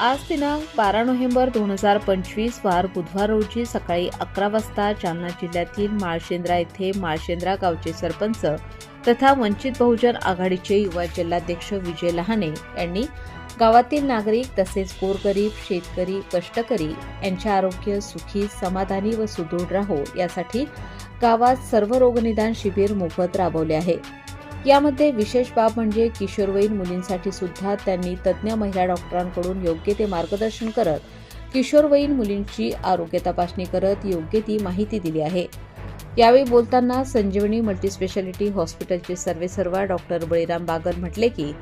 आज दिनांक बारा नोव्हेंबर दोन हजार पंचवीस वार बुधवार रोजी सकाळी अकरा वाजता जालना जिल्ह्यातील माळशेंद्रा येथे माळशेंद्रा गावचे सरपंच तथा वंचित बहुजन आघाडीचे युवा जिल्हाध्यक्ष विजय लहाने यांनी गावातील नागरिक तसेच गोरगरीब शेतकरी कष्टकरी यांचे आरोग्य सुखी समाधानी व सुदृढ राहो यासाठी गावात सर्व रोगनिदान शिबिर मोफत राबवले आहे. यामध्ये विशेष बाब म्हणजे किशोरवयीन मुलींसाठी सुद्धा त्यांनी तज्ज्ञ महिला डॉक्टरांकडून योग्य ते मार्गदर्शन करत किशोरवयीन मुलींची आरोग्य तपासणी करत योग्य ती माहिती दिली आहे. यावेळी बोलताना संजीवनी मल्टीस्पेशालिटी हॉस्पिटलचे सर्वेसर्वा डॉक्टर बळीराम बागर म्हटले की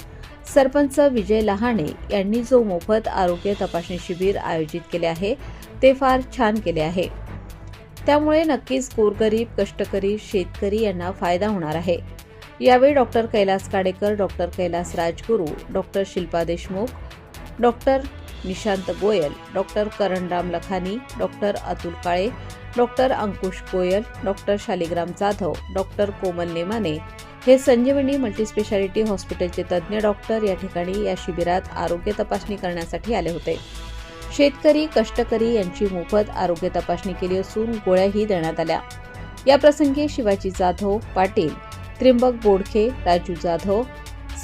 सरपंच विजय लहाणे यांनी जो मोफत आरोग्य तपासणी शिबिर आयोजित केले आहे ते फार छान केले आहे. त्यामुळे नक्कीच गोरगरीब कष्टकरी शेतकरी यांना फायदा होणार आहे. यावेळी doctor Kailas Kadekar doctor Kailas Rajguru doctor Shilpa Deshmukh doctor Nishant Goyal doctor Karanram Lakhani doctor Atul Kale doctor Ankush Goyal doctor Shaligram Jadhav doctor Komal Nemane हे संजीवनी मल्टीस्पेशालिटी हॉस्पिटलचे तज्ज्ञ डॉक्टर या ठिकाणी या शिबिरात आरोग्य तपासणी करण्यासाठी आले होते. शेतकरी कष्टकरी यांची मोफत आरोग्य तपासणी केली असून गोळ्याही देण्यात आल्या. या प्रसंगी शिवाजी जाधव पाटील त्रिंबक बोडखे राजू जाधव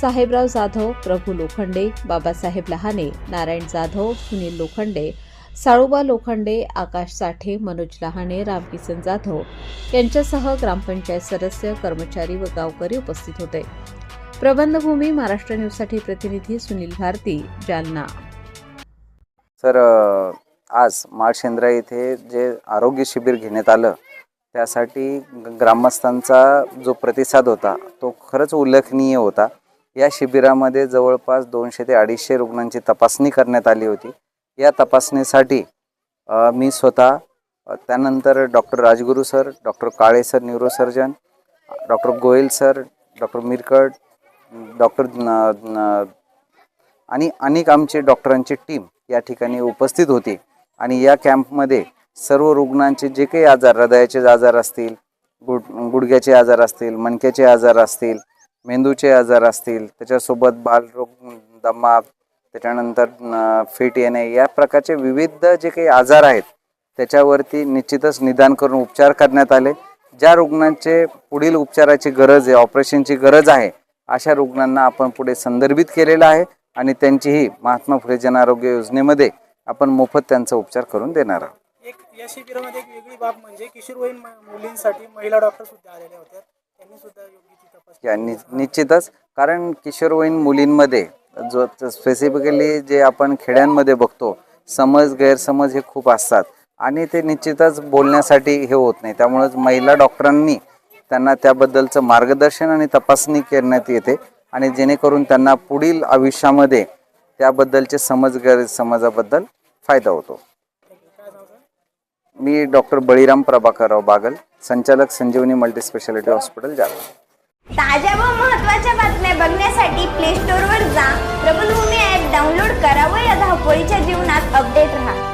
साहेबराव जाधव प्रभू लोखंडे बाबासाहेब लहाने नारायण जाधव सुनील लोखंडे साळुबा लोखंडे आकाश साठे मनोज लहाने रामकिसन जाधव यांच्यासह ग्रामपंचायत सदस्य कर्मचारी व गावकरी उपस्थित होते. प्रबंधभूमी महाराष्ट्र न्यूजसाठी प्रतिनिधी सुनील भारती जालना. सर आज माळशेंद्रा येथे जे आरोग्य शिबिर घेण्यात आलं त्यासाठी ग- ग्रामस्थांचा जो प्रतिसाद होता तो खरंच उल्लेखनीय होता. या शिबिरामध्ये जवळपास दोनशे ते अडीचशे रुग्णांची तपासणी करण्यात आली होती. या तपासणीसाठी मी स्वतः त्यानंतर doctor Rajguru sir doctor Kale sir neurosurgeon doctor Goyal sir doctor Mirkat doctor आणि अनेक आमचे डॉक्टरांची टीम या ठिकाणी उपस्थित होती. आणि या कॅम्पमध्ये सर्व रुग्णांचे जे काही आजार हृदयाचे आजार असतील गुड गुडघ्याचे आजार असतील मणक्याचे आजार असतील मेंदूचे आजार असतील त्याच्यासोबत बालरोग दमा त्याच्यानंतर फिट येणे या प्रकारचे विविध जे काही आजार आहेत त्याच्यावरती निश्चितच निदान करून उपचार करण्यात आले. ज्या रुग्णांचे पुढील उपचाराची गरज आहे ऑपरेशनची गरज आहे अशा रुग्णांना आपण पुढे संदर्भित केलेलं आहे आणि त्यांचीही महात्मा फुले जन आरोग्य योजनेमध्ये आपण मोफत त्यांचा उपचार करून देणार आहोत. या शिबिरामध्ये एक वेगळी बाब म्हणजे किशोरवयीन मुलींसाठी महिला डॉक्टर सुद्धा आलेल्या होत्या. त्यांनी सुद्धा योग्य ती निश्चितच कारण किशोरवयीन मुलींमध्ये जो स्पेसिफिकली जे आपण खेड्यांमध्ये बघतो समज गैरसमज हे खूप असतात. आणि ते निश्चितच बोलण्यासाठी हे होत नाही. त्यामुळेच महिला डॉक्टरांनी त्यांना त्याबद्दलचं मार्गदर्शन आणि तपासणी करण्यात येते. आणि जेणेकरून त्यांना पुढील आयुष्यामध्ये त्याबद्दलचे समज गैरसमजाबद्दल फायदा होतो. मी डॉक्टर बळीराम प्रभाकरराव बागल संचालक संजीवनी मल्टीस्पेशालिटी हॉस्पिटल जालना. ताज्या व महत्त्वाच्या बातम्या बघण्यासाठी प्ले स्टोअरवर जा. प्रबलभूमी ॲप डाउनलोड करा व या धावपळीच्या जीवनात अपडेट राहा.